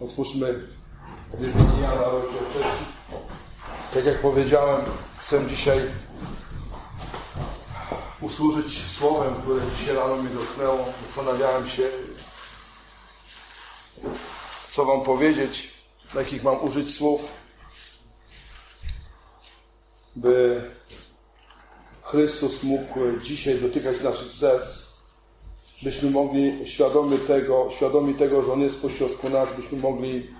Otwórzmy Biblię Jana, rozdział trzeci. Tak jak powiedziałem, chcę dzisiaj usłużyć słowem, które dzisiaj rano mnie dotknęło. Zastanawiałem się, co Wam powiedzieć, jakich mam użyć słów, by Chrystus mógł dzisiaj dotykać naszych serc, byśmy mogli świadomi tego, świadomi tego, że On jest pośrodku nas, byśmy mogli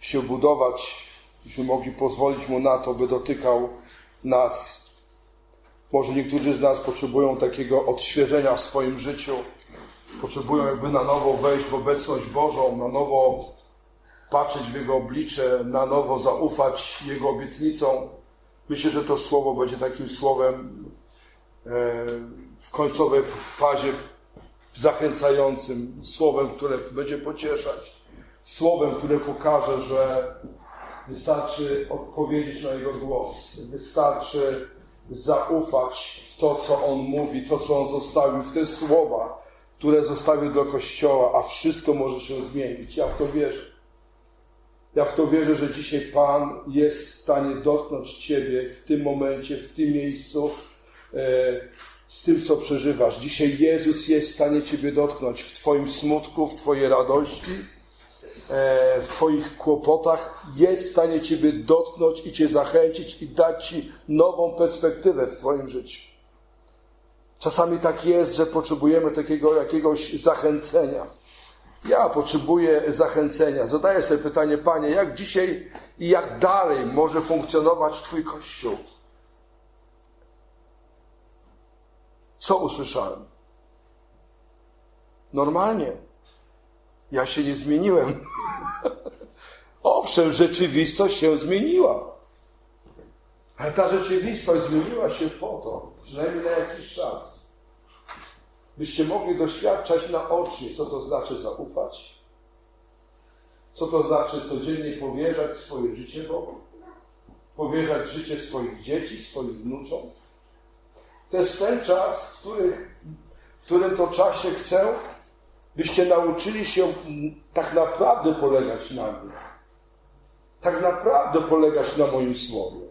się budować, byśmy mogli pozwolić Mu na to, by dotykał nas. Może niektórzy z nas potrzebują takiego odświeżenia w swoim życiu, potrzebują jakby na nowo wejść w obecność Bożą, na nowo patrzeć w Jego oblicze, na nowo zaufać Jego obietnicom. Myślę, że to słowo będzie takim słowem e, w końcowej fazie zachęcającym, słowem, które będzie pocieszać, słowem, które pokaże, że wystarczy odpowiedzieć na Jego głos, wystarczy zaufać w to, co On mówi, to, co On zostawił, w te słowa, które zostawił do Kościoła, a wszystko może się zmienić. Ja w to wierzę. Ja w to wierzę, że dzisiaj Pan jest w stanie dotknąć Ciebie w tym momencie, w tym miejscu, e, z tym, co przeżywasz. Dzisiaj Jezus jest w stanie Ciebie dotknąć w Twoim smutku, w Twojej radości, e, w Twoich kłopotach. Jest w stanie Ciebie dotknąć i Cię zachęcić i dać Ci nową perspektywę w Twoim życiu. Czasami tak jest, że potrzebujemy takiego jakiegoś zachęcenia. Ja potrzebuję zachęcenia. Zadaję sobie pytanie, Panie, jak dzisiaj i jak dalej może funkcjonować Twój Kościół? Co usłyszałem? Normalnie. Ja się nie zmieniłem. Owszem, rzeczywistość się zmieniła. Ale ta rzeczywistość zmieniła się po to, przynajmniej na jakiś czas, byście mogli doświadczać naocznie, co to znaczy zaufać, co to znaczy codziennie powierzać swoje życie Bogu, powierzać życie swoich dzieci, swoich wnucząt. Jest ten czas, w, których, w którym to czasie chcę, byście nauczyli się tak naprawdę polegać na mnie. Tak naprawdę polegać na moim słowie.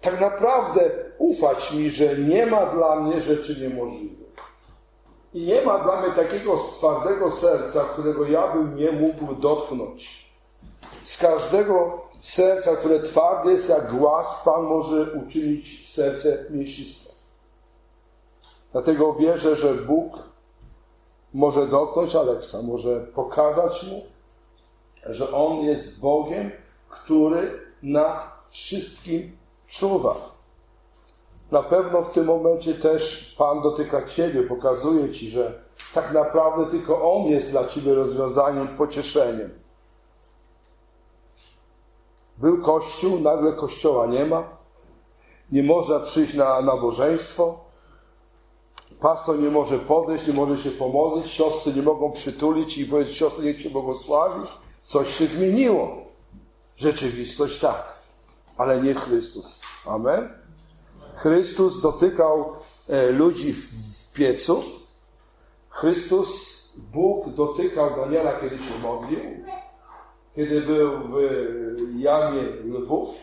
Tak naprawdę ufać mi, że nie ma dla mnie rzeczy niemożliwych. I nie ma dla mnie takiego twardego serca, którego ja bym nie mógł dotknąć. Z każdego serca, które twarde jest jak głaz, Pan może uczynić serce mięsiste. Dlatego wierzę, że Bóg może dotknąć Aleksa, może pokazać mu, że On jest Bogiem, który nad wszystkim czuwa. Na pewno w tym momencie też Pan dotyka Ciebie, pokazuje Ci, że tak naprawdę tylko On jest dla Ciebie rozwiązaniem, pocieszeniem. Był Kościół, nagle Kościoła nie ma. Nie można przyjść na nabożeństwo. Pastor nie może podejść, nie może się pomodlić. Siostry nie mogą przytulić i powiedzieć, siostry, niech się błogosławi. Coś się zmieniło. Rzeczywistość tak, ale nie Chrystus. Amen. Chrystus dotykał e, ludzi w piecu. Chrystus, Bóg dotykał Daniela, kiedy się modlił, kiedy był w jamie lwów.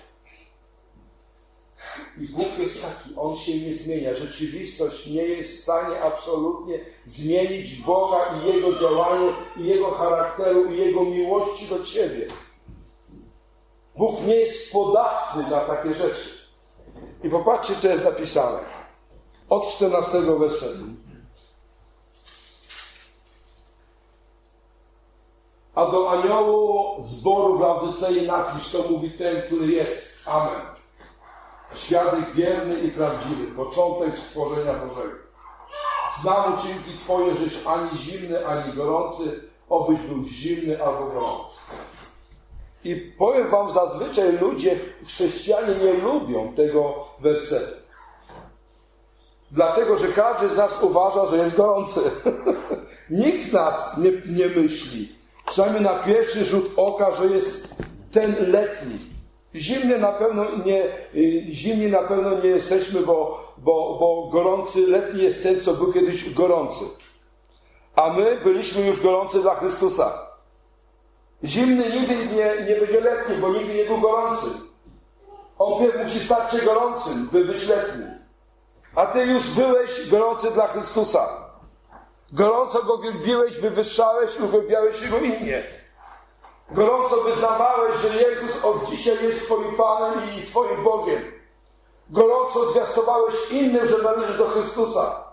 I Bóg jest taki, On się nie zmienia. Rzeczywistość nie jest w stanie absolutnie zmienić Boga i Jego działanie, i Jego charakteru, i Jego miłości do Ciebie. Bóg nie jest podatny na takie rzeczy. I popatrzcie, co jest napisane. Od 14 wersetu. A do aniołu zboru w Laodycei napisz, to mówi ten, który jest. Amen. Świadek wierny i prawdziwy, początek stworzenia Bożego. Znam uczynki Twoje, żeś ani zimny, ani gorący, obyś był zimny albo gorący. I powiem Wam, zazwyczaj ludzie, chrześcijanie nie lubią tego wersetu. Dlatego, że każdy z nas uważa, że jest gorący. Nikt z nas nie, nie myśli, przynajmniej na pierwszy rzut oka, że jest ten letni. Zimny na pewno nie, zimni na pewno nie jesteśmy, bo, bo, bo gorący letni jest ten, co był kiedyś gorący. A my byliśmy już gorący dla Chrystusa. Zimny nigdy nie, nie będzie letni, bo nigdy nie był gorący. On pierw musi stać się gorącym, by być letnim. A ty już byłeś gorący dla Chrystusa. Gorąco go wielbiłeś, wywyższałeś i uwielbiałeś Jego imię. Gorąco wyznawałeś, że Jezus od dzisiaj jest Twoim Panem i Twoim Bogiem. Gorąco zwiastowałeś innym, że należysz do Chrystusa.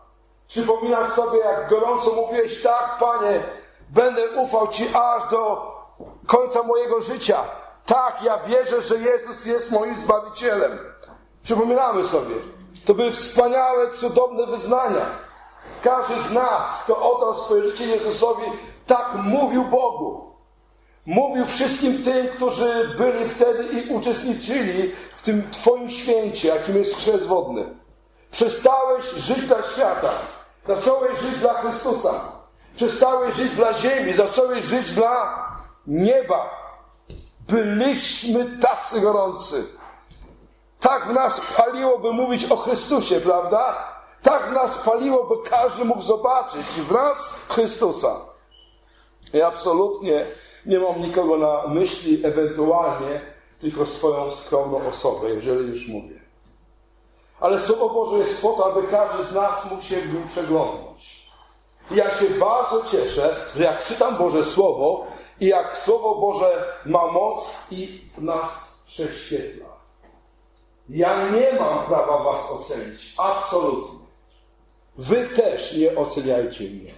Przypominasz sobie, jak gorąco mówiłeś, tak, Panie, będę ufał Ci aż do końca mojego życia. Tak, ja wierzę, że Jezus jest moim Zbawicielem. Przypominamy sobie. To były wspaniałe, cudowne wyznania. Każdy z nas, kto oddał swoje życie Jezusowi, tak mówił Bogu. Mówił wszystkim tym, którzy byli wtedy i uczestniczyli w tym Twoim święcie, jakim jest chrzest wodny. Przestałeś żyć dla świata. Zacząłeś żyć dla Chrystusa. Przestałeś żyć dla ziemi. Zacząłeś żyć dla nieba. Byliśmy tacy gorący. Tak w nas paliło, by mówić o Chrystusie, prawda? Tak nas paliło, by każdy mógł zobaczyć w nas Chrystusa. I absolutnie nie mam nikogo na myśli, ewentualnie tylko swoją skromną osobę, jeżeli już mówię. Ale Słowo Boże jest po to, aby każdy z nas mógł się w nim przeglądnąć. I ja się bardzo cieszę, że jak czytam Boże Słowo i jak Słowo Boże ma moc i nas prześwietla. Ja nie mam prawa was ocenić. Absolutnie. Wy też nie oceniajcie mnie.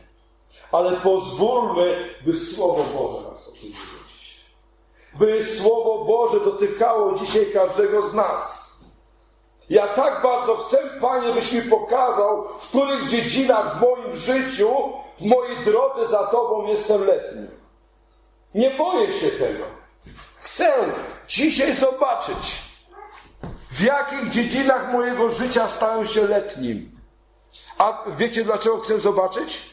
Ale pozwólmy, by Słowo Boże nas oceniło dzisiaj. By Słowo Boże dotykało dzisiaj każdego z nas. Ja tak bardzo chcę, Panie, byś mi pokazał, w których dziedzinach w moim życiu, w mojej drodze za Tobą jestem letni. Nie boję się tego. Chcę dzisiaj zobaczyć, w jakich dziedzinach mojego życia stałem się letnim. A wiecie dlaczego chcę zobaczyć?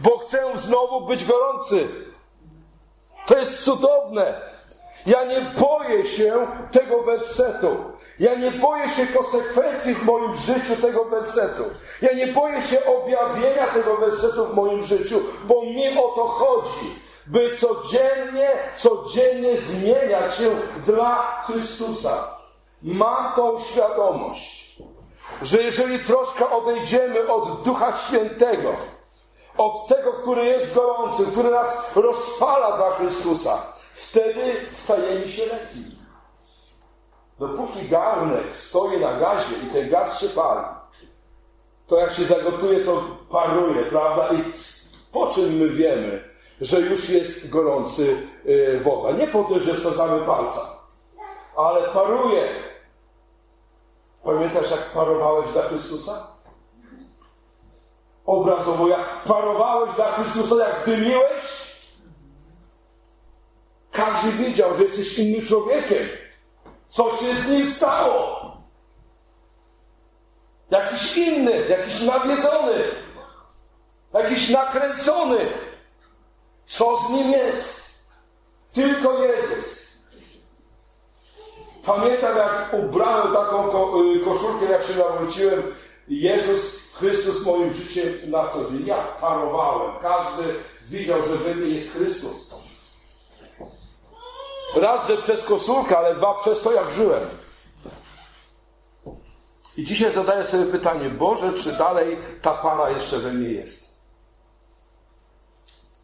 Bo chcę znowu być gorący. To jest cudowne. Ja nie boję się tego wersetu. Ja nie boję się konsekwencji w moim życiu tego wersetu. Ja nie boję się objawienia tego wersetu w moim życiu, bo mi o to chodzi. By codziennie, codziennie zmieniać się dla Chrystusa. Mam tą świadomość, że jeżeli troszkę odejdziemy od Ducha Świętego, od tego, który jest gorący, który nas rozpala dla Chrystusa, wtedy stajemy się lekki. Dopóki garnek stoi na gazie i ten gaz się pali, to jak się zagotuje, to paruje, prawda? I po czym my wiemy, że już jest gorący y, woda? Nie po to, że wsadzamy palca, ale paruje. Pamiętasz, jak parowałeś dla Chrystusa? Obrazowo, jak parowałeś dla Chrystusa, jak dymiłeś, każdy wiedział, że jesteś innym człowiekiem. Co się z nim stało? Jakiś inny, jakiś nawiedzony, jakiś nakręcony. Co z nim jest? Tylko Jezus. Pamiętam, jak ubrałem taką ko- koszulkę, jak się nawróciłem. Jezus Chrystus moim życiem na co dzień. Ja parowałem. Każdy widział, że we mnie jest Chrystus. Raz, że przez koszulkę, ale dwa przez to, jak żyłem. I dzisiaj zadaję sobie pytanie, Boże, czy dalej ta para jeszcze we mnie jest?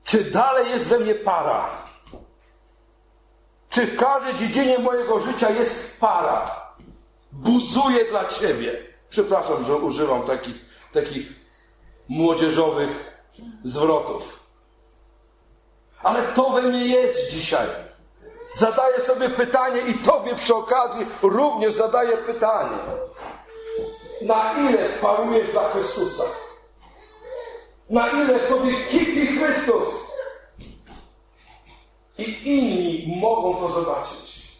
Czy dalej jest we mnie para? Czy w każdej dziedzinie mojego życia jest para? Buzuje dla Ciebie. Przepraszam, że używam takich, takich młodzieżowych zwrotów. Ale to we mnie jest dzisiaj. Zadaję sobie pytanie i Tobie przy okazji również zadaję pytanie. Na ile parujesz dla Chrystusa? Na ile w Tobie kipi Chrystus? I inni mogą to zobaczyć.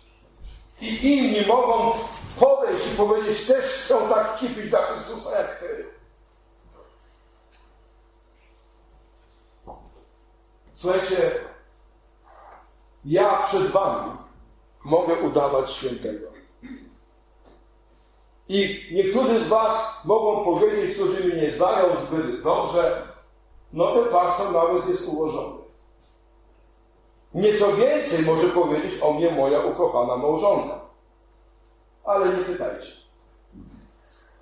I inni mogą podejść i powiedzieć, też chcą tak kipić dla Chrystusa jak Ty. Słuchajcie, ja przed Wami mogę udawać świętego. I niektórzy z Was mogą powiedzieć, którzy mnie nie znają zbyt dobrze, no ten fason nawet jest ułożony. Nieco więcej może powiedzieć o mnie moja ukochana małżonka. Ale nie pytajcie.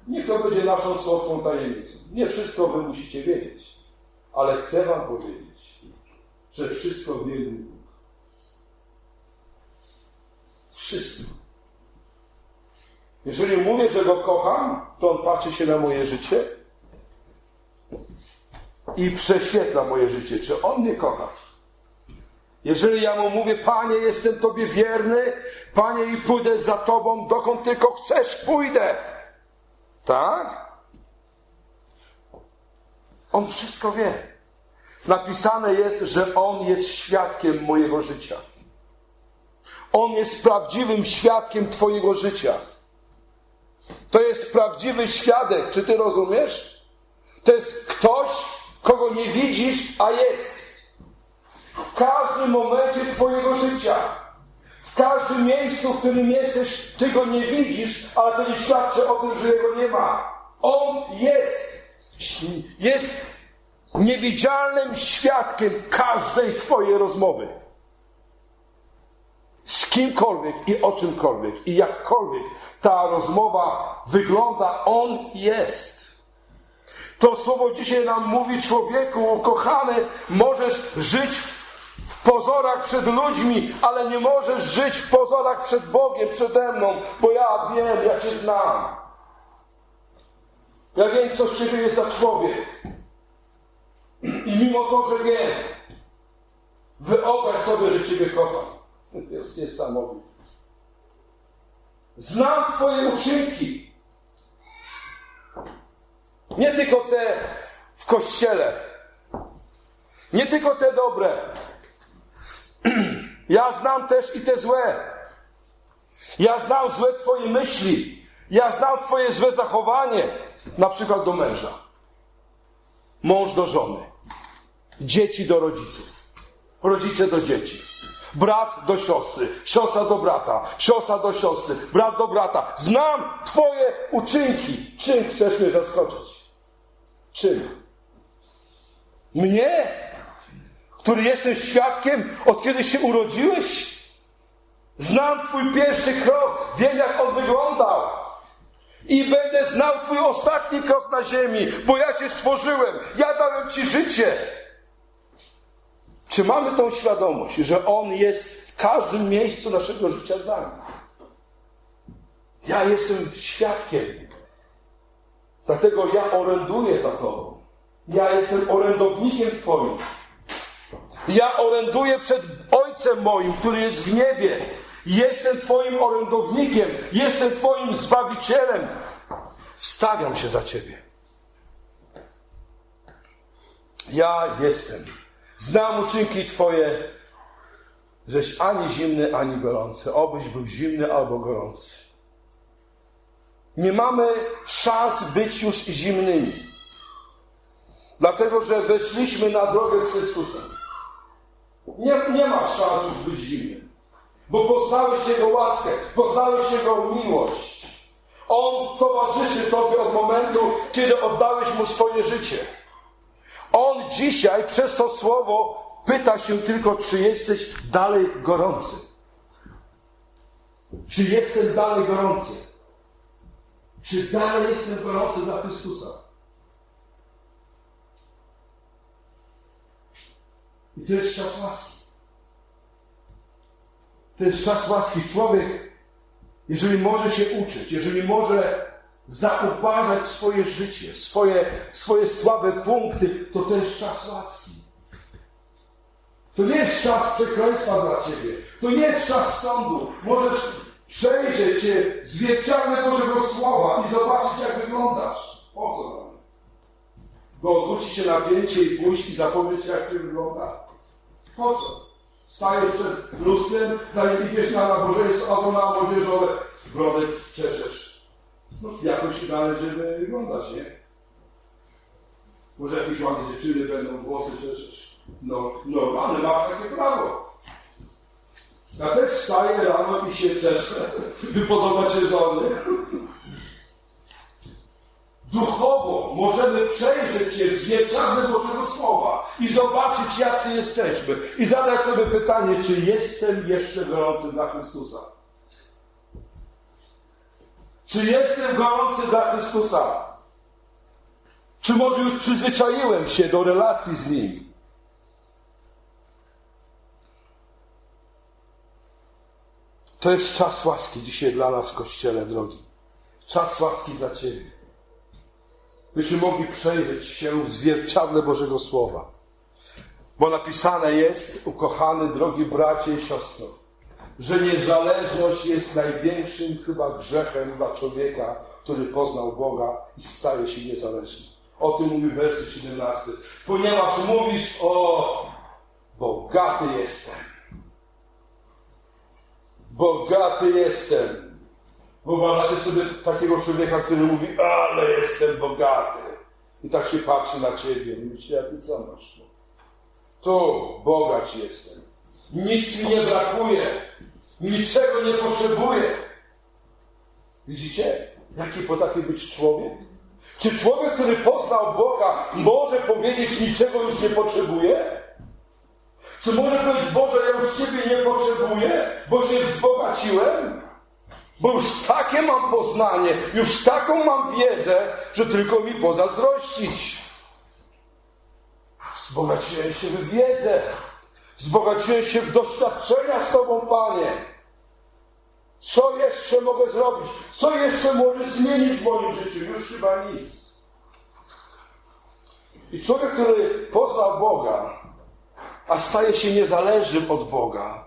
Niech to będzie naszą słodką tajemnicą. Nie wszystko wy musicie wiedzieć, ale chcę wam powiedzieć, że wszystko wie Bóg. Wszystko. Jeżeli mówię, że go kocham, to on patrzy się na moje życie i prześwietla moje życie. Czy on mnie kocha? Jeżeli ja mu mówię, Panie, jestem Tobie wierny, Panie, i pójdę za Tobą, dokąd tylko chcesz, pójdę. Tak? On wszystko wie. Napisane jest, że On jest świadkiem mojego życia. On jest prawdziwym świadkiem Twojego życia. To jest prawdziwy świadek. Czy Ty rozumiesz? To jest ktoś, kogo nie widzisz, a jest. W każdym momencie Twojego życia. W każdym miejscu, w którym jesteś, Ty go nie widzisz, ale to nie świadczy o tym, że Jego nie ma. On jest. Jest niewidzialnym świadkiem każdej Twojej rozmowy. Z kimkolwiek i o czymkolwiek i jakkolwiek ta rozmowa wygląda, On jest. To słowo dzisiaj nam mówi człowieku, ukochany, możesz żyć pozorach przed ludźmi, ale nie możesz żyć w pozorach przed Bogiem, przede mną, bo ja wiem, ja Cię znam. Ja wiem, co z Ciebie jest za człowiek. I mimo to, że wiem, wyobraź sobie, że Ciebie kocham. To jest niesamowite. Znam Twoje uczynki. Nie tylko te w kościele. Nie tylko te dobre. Ja znam też i te złe. Ja znam złe Twoje myśli. Ja znam Twoje złe zachowanie. Na przykład do męża. Mąż do żony. Dzieci do rodziców. Rodzice do dzieci. Brat do siostry, siostra do brata, siostra do siostry, brat do brata. Znam Twoje uczynki. Czym chcesz mnie zaskoczyć? Czym? Mnie? Który jestem świadkiem od kiedy się urodziłeś? Znam Twój pierwszy krok, wiem jak on wyglądał. I będę znał Twój ostatni krok na ziemi, bo ja Cię stworzyłem, ja dałem Ci życie. Czy mamy tą świadomość, że On jest w każdym miejscu naszego życia z nami? Ja jestem świadkiem. Dlatego ja oręduję za Tobą. Ja jestem orędownikiem Twoim. Ja oręduję przed Ojcem moim, który jest w niebie. Jestem Twoim orędownikiem. Jestem Twoim zbawicielem. Wstawiam się za Ciebie. Ja jestem. Znam uczynki Twoje, żeś ani zimny, ani gorący. Obyś był zimny albo gorący. Nie mamy szans być już zimnymi. Dlatego, że weszliśmy na drogę z Chrystusem. Nie, nie masz szans już być zimnym. Bo poznałeś Jego łaskę, poznałeś Jego miłość. On towarzyszy Tobie od momentu, kiedy oddałeś Mu swoje życie. On dzisiaj przez to słowo pyta się tylko, czy jesteś dalej gorący. Czy jestem dalej gorący? Czy dalej jestem gorący dla Chrystusa? I to jest czas łaski. To jest czas łaski. Człowiek, jeżeli może się uczyć, jeżeli może zauważać swoje życie, swoje, swoje słabe punkty, to to jest czas łaski. To nie jest czas przekleństwa dla Ciebie. To nie jest czas sądu. Możesz przejrzeć się zwierciadle Bożego Słowa i zobaczyć, jak wyglądasz. Po co? Bo odwrócić się napięcie i pójść i zapomnieć, jak Ty wygląda. Po co? Stajesz przed lustrem, zanim idziesz na nabożeństwo albo na młodzieżowe, brodę czeszesz. No, jakoś należy wyglądać, nie? Może jakieś ładne dziewczyny będą włosy czeszesz. No, normalne, masz takie prawo. Ja też wstaję rano i się czeszę, by podobać się żony. Duchowo możemy przejrzeć się w zwierciadle Bożego Słowa i zobaczyć, jacy jesteśmy. I zadać sobie pytanie, czy jestem jeszcze gorący dla Chrystusa? Czy jestem gorący dla Chrystusa? Czy może już przyzwyczaiłem się do relacji z Nim? To jest czas łaski dzisiaj dla nas Kościele, drogi. Czas łaski dla Ciebie. Byśmy mogli przejrzeć się w zwierciadle Bożego Słowa. Bo napisane jest, ukochany, drogi bracie i siostro, że niezależność jest największym chyba grzechem dla człowieka, który poznał Boga i staje się niezależny. O tym mówi werset 17. Ponieważ mówisz o bogaty jestem. Bogaty jestem. Wyobraźcie sobie takiego człowieka, który mówi, ale jestem bogaty. I tak się patrzy na ciebie i myśli, a ty co masz? Tu bogacz jestem. Nic mi nie brakuje. Niczego nie potrzebuję. Widzicie, jaki potrafi być człowiek? Czy człowiek, który poznał Boga, może powiedzieć, niczego już nie potrzebuje? Czy może powiedzieć, Boże, ja już Ciebie nie potrzebuję, bo się wzbogaciłem? Bo już takie mam poznanie, już taką mam wiedzę, że tylko mi pozazdrościć. Wzbogaciłem się w wiedzę, wzbogaciłem się w doświadczenia z Tobą, Panie. Co jeszcze mogę zrobić? Co jeszcze może zmienić w moim życiu? Już chyba nic. I człowiek, który poznał Boga, a staje się niezależnym od Boga,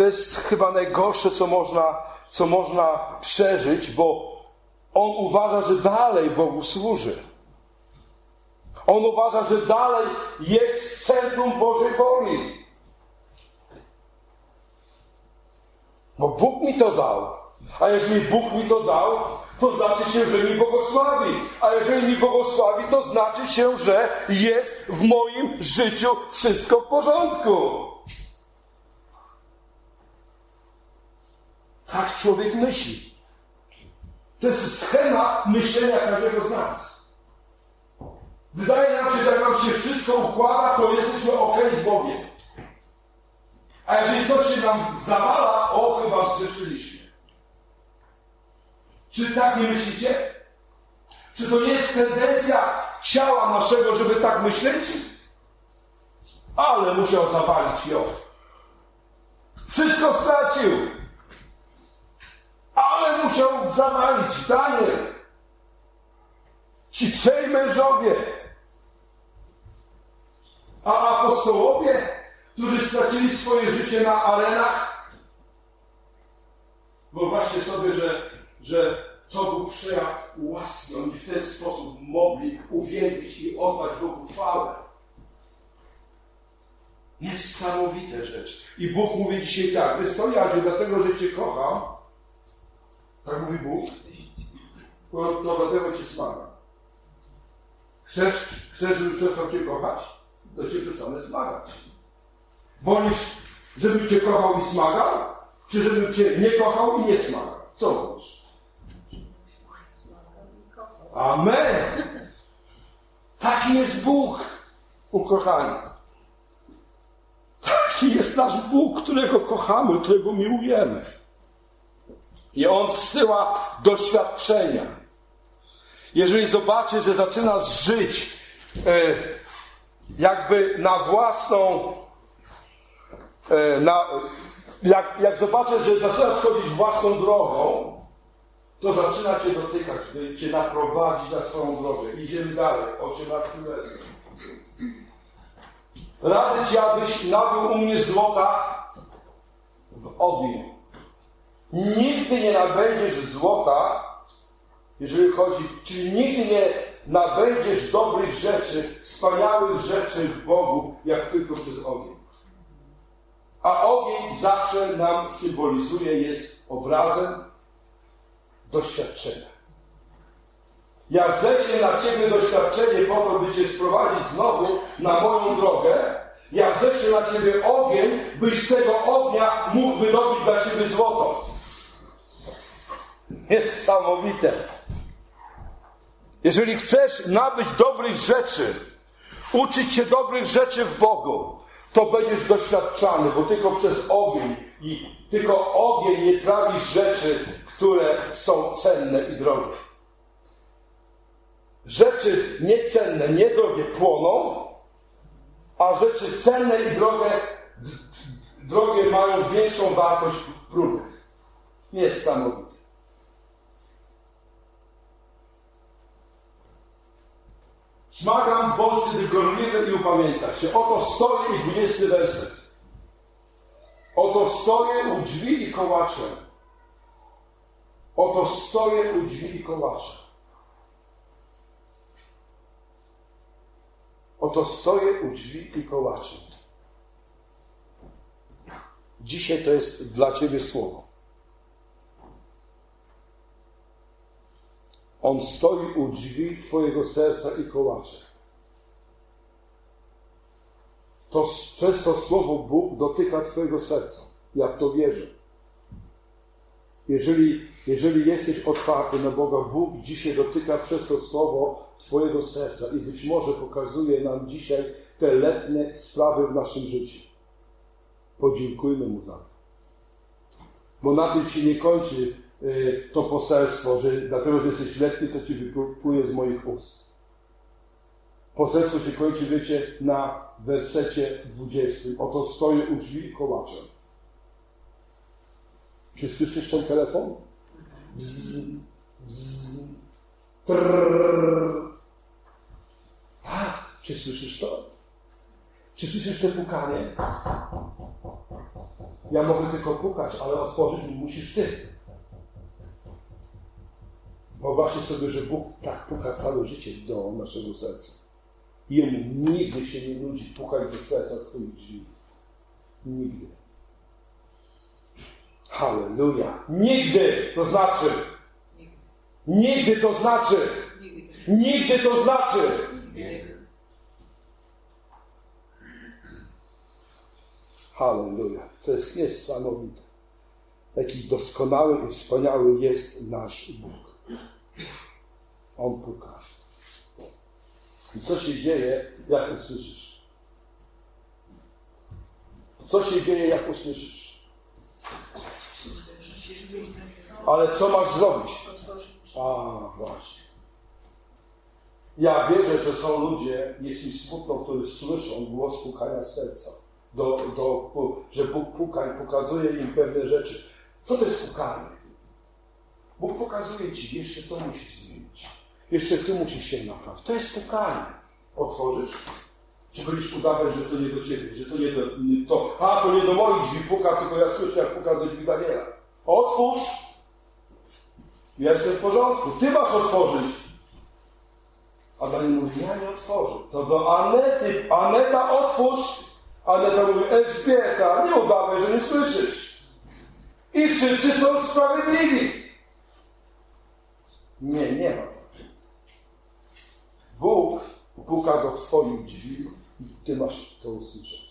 to jest chyba najgorsze, co można, co można przeżyć, bo on uważa, że dalej Bogu służy. On uważa, że dalej jest w centrum Bożej woli. Bo Bóg mi to dał. A jeżeli Bóg mi to dał, to znaczy się, że mi błogosławi. A jeżeli mi błogosławi, to znaczy się, że jest w moim życiu wszystko w porządku. Tak człowiek myśli. To jest schemat myślenia każdego z nas. Wydaje nam się, że jak nam się wszystko układa, to jesteśmy ok z Bogiem. A jeżeli coś się nam zawala, o, chyba zgrzeszyliśmy. Czy tak nie myślicie? Czy to nie jest tendencja ciała naszego, żeby tak myśleć? Ale musiał zawalić ją. Wszystko stracił. Ale musiał zawalić Daniel. Ci trzej mężowie. A apostołowie, którzy stracili swoje życie na arenach, wyobraźcie sobie, że, że to był przejaw łaski. Oni w ten sposób mogli uwielbić i oddać Bogu chwałę. Niesamowite rzeczy. I Bóg mówi dzisiaj tak, co, Jadziu, dlatego, że Cię kocham, tak mówi Bóg, dlatego Cię smagam. Chcesz, chcesz, żeby przestał Cię kochać? To Cię przestanę smagać. Wolisz, żebym Cię kochał i smagał? Czy żebym Cię nie kochał i nie smagał? Co wolisz? Amen! Taki jest Bóg, ukochani. Taki jest nasz Bóg, którego kochamy, którego miłujemy. I On zsyła doświadczenia. Jeżeli zobaczy, że zaczynasz żyć e, jakby na własną, e, na, jak, jak zobaczysz, że zaczynasz chodzić własną drogą, to zaczyna Cię dotykać, by Cię naprowadzić na swoją drogę. Idziemy dalej, 18 werset. Radzę Ci, abyś nabył u mnie złota w ogniu. Nigdy nie nabędziesz złota, jeżeli chodzi, czyli nigdy nie nabędziesz dobrych rzeczy, wspaniałych rzeczy w Bogu, jak tylko przez ogień. A ogień zawsze nam symbolizuje, jest obrazem doświadczenia. Ja ześlę na Ciebie doświadczenie po to, by Cię sprowadzić znowu na moją drogę. Ja ześlę na Ciebie ogień, byś z tego ognia mógł wyrobić dla siebie złoto. Niesamowite. Jeżeli chcesz nabyć dobrych rzeczy, uczyć się dobrych rzeczy w Bogu, to będziesz doświadczany, bo tylko przez ogień i tylko ogień nie trawisz rzeczy, które są cenne i drogie. Rzeczy niecenne, niedrogie płoną, a rzeczy cenne i drogie, drogie mają większą wartość próby. Niesamowite. Smagam bądź gdy gorliwy i upamięta się. Oto stoję i dwudziesty werset. Oto stoję u drzwi i kołaczę. Oto stoję u drzwi i kołaczę. Oto stoję u drzwi i kołaczę. Dzisiaj to jest dla Ciebie słowo. On stoi u drzwi Twojego serca i kołacze. To przez to słowo Bóg dotyka Twojego serca. Ja w to wierzę. Jeżeli, jeżeli jesteś otwarty na Boga, Bóg dzisiaj dotyka przez to słowo Twojego serca i być może pokazuje nam dzisiaj te letnie sprawy w naszym życiu. Podziękujmy Mu za to. Bo na tym się nie kończy to poselstwo, że dlatego, że jesteś letni, to ci wypluje z moich ust. Poselstwo się kończy, wiecie, na wersecie 20. Oto stoję u drzwi i kołaczem. Czy słyszysz ten telefon? Bzz, bzz. Tak, czy słyszysz to? Czy słyszysz to pukanie? Ja mogę tylko pukać, ale otworzyć musisz ty. Wyobraźcie sobie, że Bóg tak puka całe życie do naszego serca. Jemu nigdy się nie nudzi pukać do serca Twoich drzwi. Nigdy. Halleluja. Nigdy to znaczy. Nigdy to znaczy. Nigdy to znaczy. Halleluja. To jest niesamowite. Jaki doskonały i wspaniały jest nasz Bóg. On puka. I co się dzieje, jak usłyszysz? Co się dzieje, jak usłyszysz? Ale co masz zrobić? A, właśnie. Ja wierzę, że są ludzie, jeśli smutno, którzy słyszą głos pukania serca do, do, że Bóg puka i pokazuje im pewne rzeczy. Co to jest pukanie? Bóg pokazuje Ci, jeszcze to musisz zmienić. Jeszcze Ty musisz się naprawić. To jest pukanie. Otworzysz? Czy będziesz udawać, że to nie do Ciebie, że to nie do... Nie, to, a, to nie do moich drzwi puka, tylko ja słyszę, jak puka do drzwi Daniela. Otwórz! Ja jestem w porządku. Ty masz otworzyć. A Daniel mówi, ja nie otworzę. To do Anety. Aneta, otwórz! Aneta mówi, Elżbieta, nie udawaj, że nie słyszysz. I wszyscy są sprawiedliwi. Nie, nie ma. Bóg puka do Twoich drzwi i Ty masz to usłyszeć.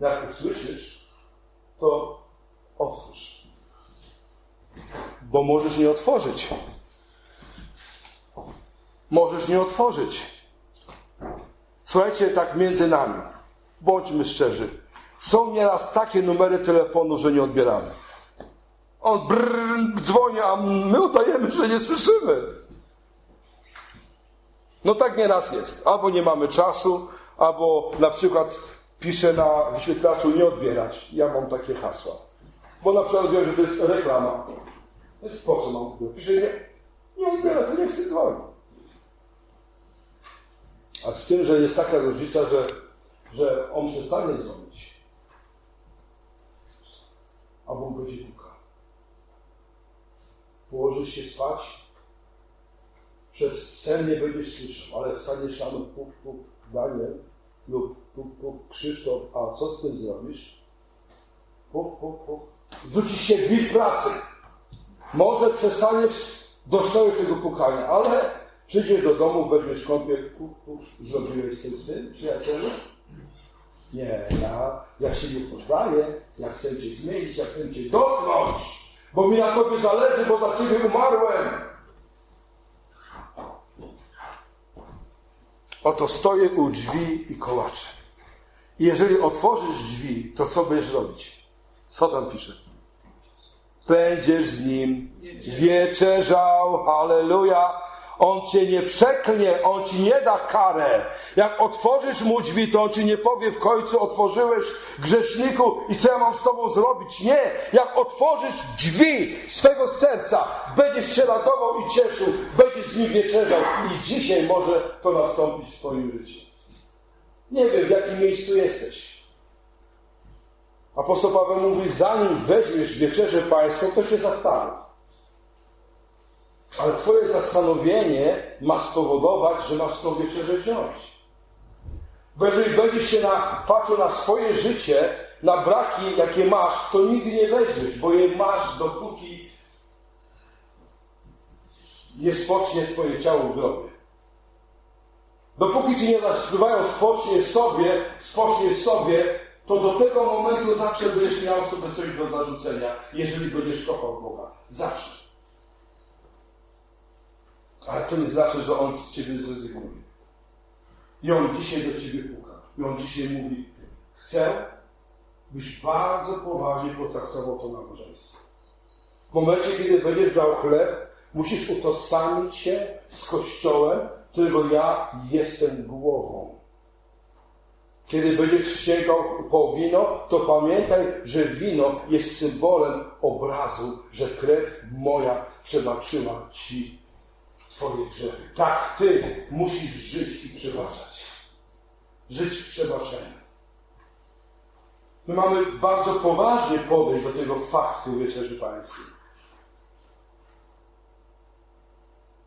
Jak usłyszysz, to otwórz. Bo możesz nie otworzyć. Możesz nie otworzyć. Słuchajcie, tak między nami. Bądźmy szczerzy. Są nieraz takie numery telefonu, że nie odbieramy. On brrr, dzwoni, a my udajemy, że nie słyszymy. No tak nieraz jest. Albo nie mamy czasu, albo na przykład piszę na wyświetlaczu nie odbierać. Ja mam takie hasła. Bo na przykład wiem, że to jest reklama. To jest po co mam Piszę nie, nie odbiera, to nie chcę dzwonić. A z tym, że jest taka różnica, że, że on przestanie dzwonić, a Bóg będzie. Położysz się spać, przez sen nie będziesz słyszał, ale wstaniesz rano, puk, puk, Daniel lub puk, puk, Krzysztof, a co z tym zrobisz? Puk, puk, puk. Wrzucisz się w pracy. Może przestaniesz dostrzegać tego pukania, ale Przyjdziesz do domu, weźmiesz kąpiel, zrobiłeś coś z tym, przyjacielu? Nie, ja, ja się nie poddaję, ja chcę Cię zmienić, ja chcę Cię dotknąć, bo mi na Tobie zależy, bo za Ciebie umarłem. Oto stoję u drzwi i kołaczę. I jeżeli otworzysz drzwi, to co będziesz robić? Co tam pisze? Będziesz z nim wieczerzał. Halleluja on cię nie przeklnie, on ci nie da karę. Jak otworzysz mu drzwi, to on ci nie powie w końcu otworzyłeś grzeszniku i co ja mam z tobą zrobić? Nie. Jak otworzysz drzwi swego serca, będziesz się radował i cieszył, będziesz z nim wieczerzał i dzisiaj może to nastąpić w twoim życiu. Nie wiem, w jakim miejscu jesteś. Apostoł Paweł mówi, zanim weźmiesz wieczerzę pańską, to się zastanów. Ale Twoje zastanowienie ma spowodować, że masz tą wieczerzę wziąć. Bo jeżeli będziesz się na, patrzył na swoje życie, na braki, jakie masz, to nigdy nie weźmiesz, bo je masz, dopóki nie spocznie Twoje ciało w grobie. Dopóki Ci nie zaśpiewają spocznie sobie, spocznie sobie, to do tego momentu zawsze będziesz miał sobie coś do zarzucenia, jeżeli będziesz kochał Boga. Zawsze. Ale to nie znaczy, że On z Ciebie zrezygnuje. I On dzisiaj do Ciebie puka. I On dzisiaj mówi, chcę, byś bardzo poważnie potraktował to nabożeństwo. W momencie, kiedy będziesz brał chleb, musisz utożsamić się z Kościołem, którego ja jestem głową. Kiedy będziesz sięgał po wino, to pamiętaj, że wino jest symbolem obrazu, że krew moja przebaczyła Ci Twoje grzechy. Tak Ty musisz żyć i przebaczać. Żyć w przebaczeniu. My mamy bardzo poważnie podejść do tego faktu Wieczerzy Pańskiej.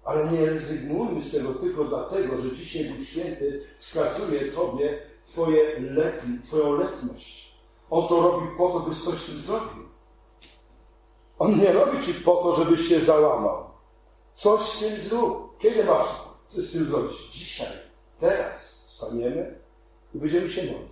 Ale nie rezygnujmy z tego tylko dlatego, że dzisiaj Duch Święty wskazuje Tobie twoje letni, Twoją letność. On to robi po to, byś coś z tym zrobił. On nie robi Ci po to, żebyś się załamał. Coś z tym zrób. Kiedy masz coś z tym zrobić? Dzisiaj, teraz wstaniemy i będziemy się modlić.